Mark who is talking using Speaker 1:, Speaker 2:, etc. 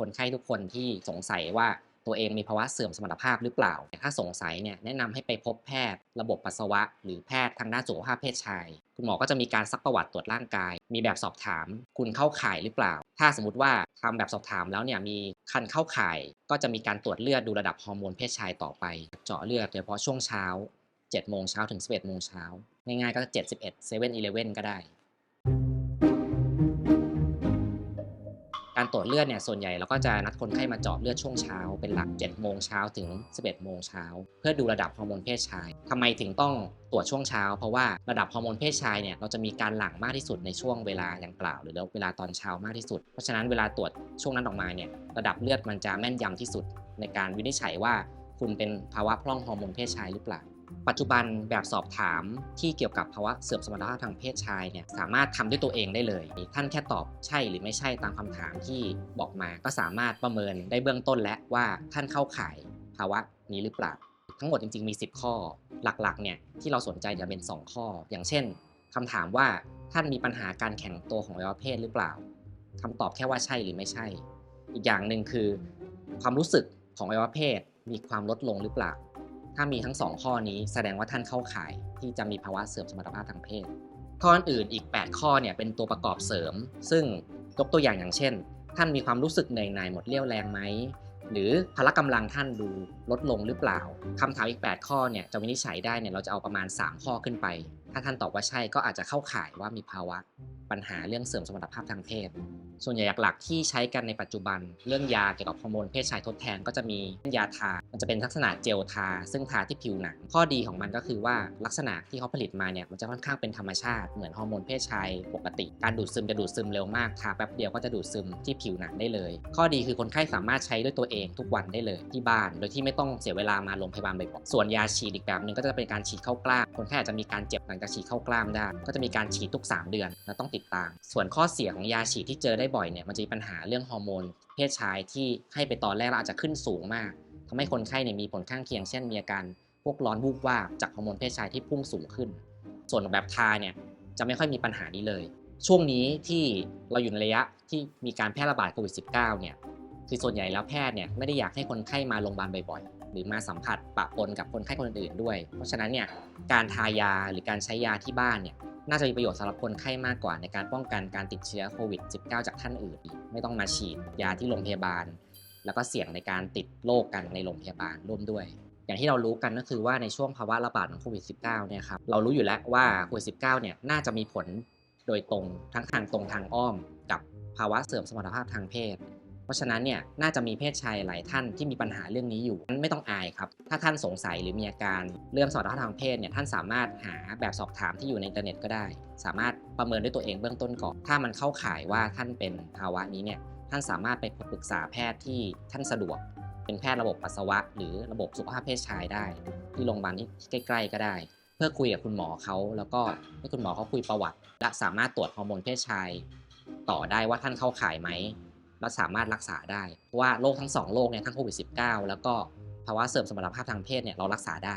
Speaker 1: คนไข้ทุกคนที่สงสัยว่าตัวเองมีภาวะเสื่อมสมรรถภาพหรือเปล่า ถ้าสงสัยเนี่ยแนะนำให้ไปพบแพทย์ ระบบปัสสาวะ หรือแพทย์ทางด้านสุขภาพเพศชาย คุณหมอก็จะมีการซักประวัติตรวจร่างกาย มีแบบสอบถาม คุณเข้าข่ายหรือเปล่า ถ้าสมมติว่าทำแบบสอบถามแล้วเนี่ยมีคันเข้าข่าย ก็จะมีการตรวจเลือดดูระดับฮอร์โมนเพศชายต่อไป เจาะเลือดโดยเฉพาะช่วงเช้า7โมงเช้าถึง 11โมงเช้าง่ายๆก็ 7 11 7 11ก็ได้ การตรวจเลือดเนี่ยส่วนใหญ่เราก็จะนัดคนไข้มาเจาะเลือดช่วงเช้าเป็นหลัก7โมงเช้าถึง 11โมงเช้าเพื่อดูระดับฮอร์โมนเพศชายทำไมถึงต้องตรวจช่วงเช้า เพราะว่าระดับฮอร์โมนเพศชายเนี่ยเราจะมีการหลั่งมากที่สุดในช่วงเวลาอย่างกล่าว หรือเวลาตอนเช้ามากที่สุด เพราะฉะนั้นเวลาตรวจช่วงนั้นออกมาเนี่ยระดับเลือดมันจะแม่นยำที่สุดในการวินิจฉัยว่า คุณเป็นภาวะพร่องฮอร์โมนเพศชายหรือเปล่า ปัจจุบันแบบสอบถามที่เกี่ยวกับภาวะเสื่อมสมรรถภาพทางเพศชายเนี่ยสามารถทำด้วยตัวเองได้เลย ท่านแค่ตอบใช่หรือไม่ใช่ตามคำถามที่บอกมา ก็สามารถประเมินได้เบื้องต้นและว่าท่านเข้าข่ายภาวะนี้หรือเปล่า ทั้งหมดจริงๆมี 10 ข้อหลักๆเนี่ยที่เราสนใจจะเป็น 2 ข้อ อย่างเช่นคำถามว่าท่านมีปัญหาการแข็งตัวของอวัยวะเพศหรือเปล่าคำตอบแค่ว่าใช่หรือไม่ใช่ อีกอย่างหนึ่งคือ ความรู้สึกของอวัยวะเพศมีความลดลงหรือเปล่า ถ้ามีทั้ง 2 ข้อนี้แสดงว่าท่านเข้าข่ายที่จะมีภาวะเสื่อมสมรรถภาพทางเพศ ข้ออื่นอีก 8 ข้อเนี่ยเป็นตัวประกอบเสริม ซึ่งยกตัวอย่างอย่างเช่น ท่านมีความรู้สึกเหนื่อยหน่ายหมดเรี่ยวแรงไหมหรือพละกำลังท่านดูลดลงหรือเปล่าคำถามอีก 8 ข้อเนี่ยจะวินิจฉัยได้เนี่ยเราจะเอาประมาณ 3 ข้อขึ้นไป ถ้าท่านตอบว่าใช่ก็อาจจะเข้าข่ายว่ามีภาวะปัญหาเรื่องเสื่อมสมรรถภาพทางเพศส่วนใหญ่หลักๆที่ใช้กันในปัจจุบัน เรื่องยาเกี่ยวกับฮอร์โมนเพศชายทดแทนก็จะมียาทา มันจะเป็นลักษณะเจลทา ซึ่งทาที่ผิวหนัง ข้อดีของมันก็คือว่าลักษณะที่เขาผลิตมาเนี่ยมันจะค่อนข้างเป็นธรรมชาติเหมือนฮอร์โมนเพศชายปกติ การดูดซึมจะดูดซึมเร็วมากทาแป๊บเดียวก็จะดูดซึมที่ผิวหนังได้เลย ข้อดีคือคนไข้สามารถใช้ด้วยตัวเองทุกวันได้เลยที่บ้าน โดยที่ไม่ต้องเสียเวลามาโรงพยาบาลบ่อยๆส่วนยาฉีดอีกแบบหนึ่งก็จะเป็นการฉีดเข้ากล้ามคนไข้อาจจะมีการเจ็บหลังจากฉีดเข้ากล้ามได้ก็จะมีการฉีดทุก 3 เดือนและต้องติดตาม ส่วนข้อเสียของยาฉีดที่เจอไได้บ่อยเนี่ยมันจะมีปัญหาเรื่องฮอร์โมนเพศชายที่ให้ไปตอนแรกเราอาจจะขึ้นสูงมากทำให้คนไข้เนี่ยมีผลข้างเคียงเช่นมีอาการพวกร้อนวูบวาบจากฮอร์โมนเพศชายที่พุ่งสูงขึ้น ส่วนแบบทาเนี่ยจะไม่ค่อยมีปัญหานี้เลย ช่วงนี้ที่เราอยู่ในระยะที่มีการแพร่ระบาดโควิด -19 เนี่ย คือส่วนใหญ่แล้วแพทย์เนี่ยไม่ได้อยากให้คนไข้มาโรงพยาบาลบ่อยๆ หรือมาสัมผัสปะปนกับคนไข้คนอื่นๆด้วย เพราะฉะนั้นเนี่ยการทายาหรือการใช้ยาที่บ้านเนี่ยน่าจะมีประโยชน์สำหรับคนไข้มากกว่าในการป้องกันการติดเชื้อโควิด -19 จากท่านอื่น ไม่ต้องมาฉีดยาที่โรงพยาบาล แล้วก็เสี่ยงในการติดโรคกันในโรงพยาบาลร่วมด้วย อย่างที่เรารู้กันก็คือว่าในช่วงภาวะระบาดของโควิด -19 เนี่ยครับเรารู้อยู่แล้วว่าโควิด -19 เนี่ยน่าจะมีผลโดยตรงทั้งทางตรงทางอ้อม กับภาวะเสื่อมสมรรถภาพทางเพศ เพราะฉะนั้นเนี่ยน่าจะมีเพศชายหลายท่านที่มีปัญหาเรื่องนี้อยู่ไม่ต้องอายครับ ถ้าท่านสงสัยหรือมีอาการเรื่องสมรรถภาทางเพศเนี่ยท่านสามารถหาแบบสอบถามที่อยู่ในอินเทอร์เน็ตก็ได้ สามารถประเมินด้วยตัวเองเบื้องต้นก่อนถ้ามันเข้าข่ายว่าท่านเป็นภาวะนี้เนี่ยท่านสามารถไปปรึกษาแพทย์ที่ท่านสะดวก เป็นแพทย์ระบบปัสสาวะ หรือระบบสุขภาพเพศชายได้ ที่โรงพยาบาลที่ใกล้ ๆ ก็ได้ เพื่อคุยกับคุณหมอเขาแล้วก็ให้คุณหมอเขาคุยประวัติ และสามารถตรวจฮอร์โมนเพศชาย ต่อได้ว่าท่านเข้าข่ายไหม และสามารถรักษาได้ เพราะว่าโรคทั้งสองโรคเนี่ยทั้งโควิด -19 แล้วก็ภาวะเสื่อมสมรรถภาพทางเพศเนี่ยเรารักษาได้